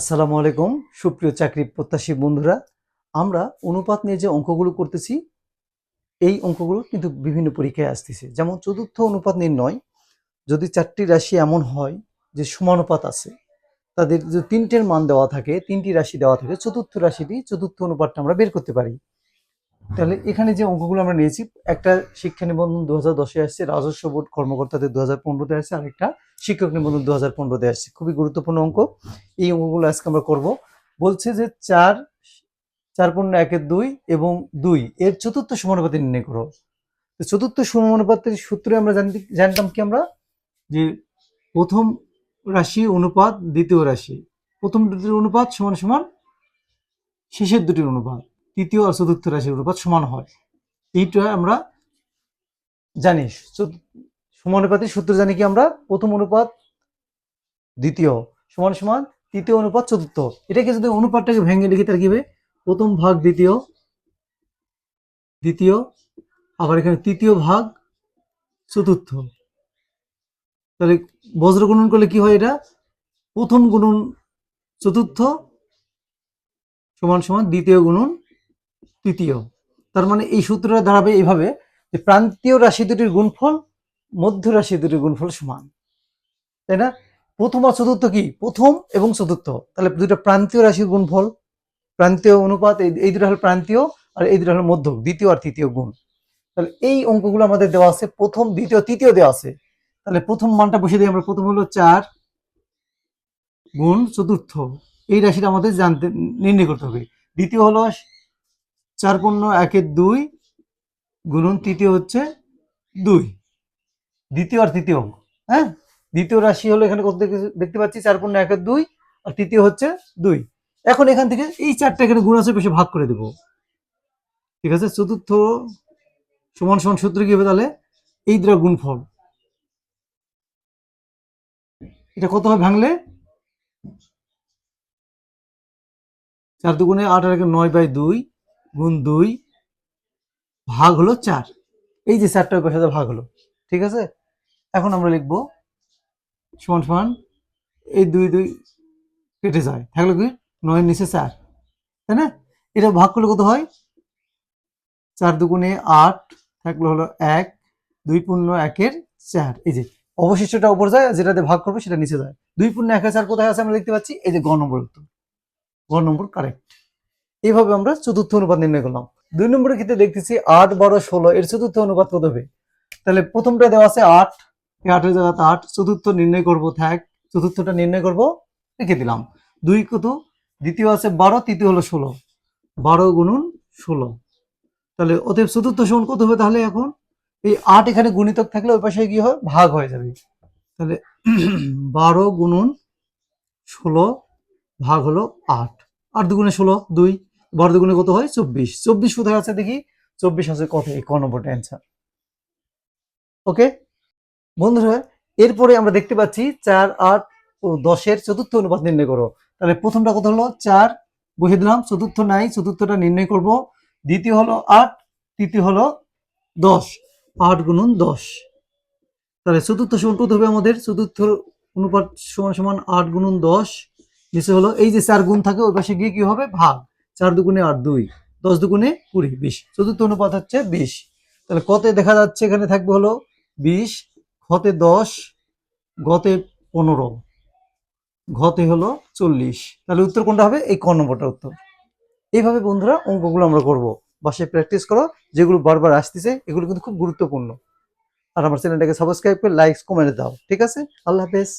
আসসালামু আলাইকুম, সুপ্রিয় চাকরি প্রত্যাশী বন্ধুরা। আমরা অনুপাত নিয়ে যে অঙ্কগুলো করতেছি, এই অঙ্কগুলো কিন্তু বিভিন্ন পরীক্ষায় আসতেছে। যেমন চতুর্থ অনুপাত নির্ণয়, যদি চারটি রাশি এমন হয় যে সমানুপাত আছে, তাদের যে তিনটের মান দেওয়া থাকে, তিনটি রাশি দেওয়া থাকে, চতুর্থ রাশিটি চতুর্থ অনুপাতটা আমরা বের করতে পারি। তাহলে এখানে যে অঙ্কগুলো আমরা নিয়েছি, একটা শিক্ষা নিবন্ধন দু হাজার দশে আসছে, রাজস্ব বোর্ড কর্মকর্তাদের দু হাজার পনেরোতে আসছে, আর একটা শিক্ষক নিবন্ধন দু হাজার পনেরোতে আসছে। খুবই গুরুত্বপূর্ণ অঙ্ক। এই অঙ্কগুলো আজকে আমরা করব। বলছে যে চার চার পূর্ণ একের দুই এবং দুই, এর চতুর্থ সমানুপাতি নির্ণয় করো। চতুর্থ সমানুপাতের সূত্রে আমরা জানতে, জানতাম কি আমরা? যে প্রথম রাশি অনুপাত দ্বিতীয় রাশি। প্রথম দুটির অনুপাত সমান সমান শেষের দুটির অনুপাত। তৃতীয় আর চতুর্থ রাশির অনুপাত সমান হয়। এইটা আমরা জানি। সমানুপাতির সূত্র জানি কি আমরা? প্রথম অনুপাত, দ্বিতীয়। সমান সমান তৃতীয় অনুপাত, চতুর্থ। এটাকে যদি অনুপাতটাকে ভেঙে লিখি তার কি হবে? প্রথম ভাগ, দ্বিতীয়। দ্বিতীয়, আবার এখানে তৃতীয় ভাগ, চতুর্থ। তাহলে বজ্র গুণন করলে কি হয় এটা? প্রথম গুণন চতুর্থ, সমান সমান দ্বিতীয় গুণন তৃতীয়। তার মানে এই সূত্রটা দাঁড়াবে এইভাবে যে প্রান্তীয় রাশি দুটির গুণফল, মধ্য রাশি দুটির গুণফল সমান। তাই না? প্রথম আর চতুর্থ কি? প্রথম এবং চতুর্থ। তাহলে দুটো প্রান্তীয় রাশির গুণফল, প্রান্তীয় অনুপাত, এই দুটো হলো প্রান্তীয় আর এই দুটো হলো মধ্যক দ্বিতীয় আর তৃতীয় গুণ। তাহলে এই অঙ্কগুলো আমাদের দেওয়া আছে, প্রথম, দ্বিতীয়, তৃতীয় দেওয়া আছে। তাহলে প্রথম মানটা বসে দিই আমরা, প্রথম হলো চার গুণ চতুর্থ। এই রাশিটা আমাদের জানতে, নির্ণয় করতে হবে। দ্বিতীয় হলো চার পূর্ণ একের দুই গুণন তৃতীয় হচ্ছে দুই। দ্বিতীয় আর তৃতীয় অঙ্ক হ্যাঁ? দ্বিতীয় রাশি হলো এখানে কত দেখতে- পাচ্ছি? চার পূর্ণ একের দুই, আর তৃতীয় হচ্ছে দুই। এখন এখান থেকে এই চারটা এখানে গুণ আছে, বেশি ভাগ করে দেব। ঠিক আছে? চতুর্থ সমান সমান সূত্র কি হবে তাহলে? এই দুটা গুণফল। এটা কত হয় ভাঙলে? চার দুগুণে আট আর নয় বাই দুই। গুণ দুই ভাগ হলো চার। এই যে চারটা পাশে ভাগ হলো, ঠিক আছে? এখন আমরা লিখব সমান সমান এই দুই দুই কেটে যায়, থাকল কি? নয়ের নিচে চার, তাই না? এটা ভাগ করলে কত হয়? চার দুগুণে আট থাকল হলো এক, দুই পূর্ণ একের চার। এই যে অবশিষ্টটা উপর যায়, যেটাতে ভাগ করবে সেটা নিচে যায়। দুই পূর্ণ একের চার কোথায় আছে আমরা দেখতে পাচ্ছি? এই যে গ নম্বর উত্তর। গ নম্বর কারেক্ট এইভাবে আমরা চতুর্থ অনুপাত নির্ণয় করলাম। দুই নম্বরের ক্ষেত্রে দেখতেছি আট বারো ষোলো, এর চতুর্থ অনুপাত কত হবে? তাহলে প্রথমটা দেওয়া আছে আট। আটের জায়গাতে আট, চতুর্থ নির্ণয় করব, থাক, চতুর্থটা নির্ণয় করব, রেখে দিলাম। দুই কত? দ্বিতীয় আছে বারো, তৃতীয় হলো ষোলো। বারো গুণুন ষোলো। তাহলে অতএব চতুর্থ সমান কত হবে তাহলে এখন? এই আট এখানে গুণিতক থাকলে ওই পাশে কি হয়? ভাগ হয়ে যাবে। তাহলে বারো গুণুন ষোলো ভাগ হলো আট। আট দুগুণে ষোলো, দুই। বারো দুগুণে কত হয়? চব্বিশ। চব্বিশ কোথায় আছে দেখি? চব্বিশ আছে কত? এই ক নম্বরটা অ্যান্সার ওকে বন্ধুরা, এরপরে আমরা দেখতে পাচ্ছি চার, আট ও দশের চতুর্থ অনুপাত নির্ণয় করো। তাহলে প্রথমটা কত হলো? চার বসে দিলাম। চতুর্থ নাই, চতুর্থটা নির্ণয় করব। দ্বিতীয় হলো আট, তৃতীয় হলো দশ। আট গুণন দশ। তাহলে চতুর্থ সমান কত হবে আমাদের? চতুর্থ অনুপাত সমান সমান আট গুণন দশ। নিচে হলো এই যে চার গুণ থাকে, ওই পাশে গিয়ে কি হবে? ভাগ। চার দুগুণে আট দুই, দশ দুগুণে কুড়ি, বিশ। চতুর্থ অনুপাত হচ্ছে বিশ। তাহলে কতে দেখা যাচ্ছে এখানে থাকবে হলো বিশ, ঘতে দশ, গতে পনেরো, ঘতে হলো চল্লিশ। তাহলে উত্তর কোনটা হবে? এই ক নম্বরটা উত্তর। এইভাবে বন্ধুরা অঙ্কগুলো আমরা করব। বাসায় প্র্যাকটিস করো, যেগুলো বারবার আসতেছে, এগুলো কিন্তু খুব গুরুত্বপূর্ণ। আর আমার চ্যানেলটাকে সাবস্ক্রাইব করে লাইক কমেন্ট দাও। ঠিক আছে? আল্লাহ হাফেজ।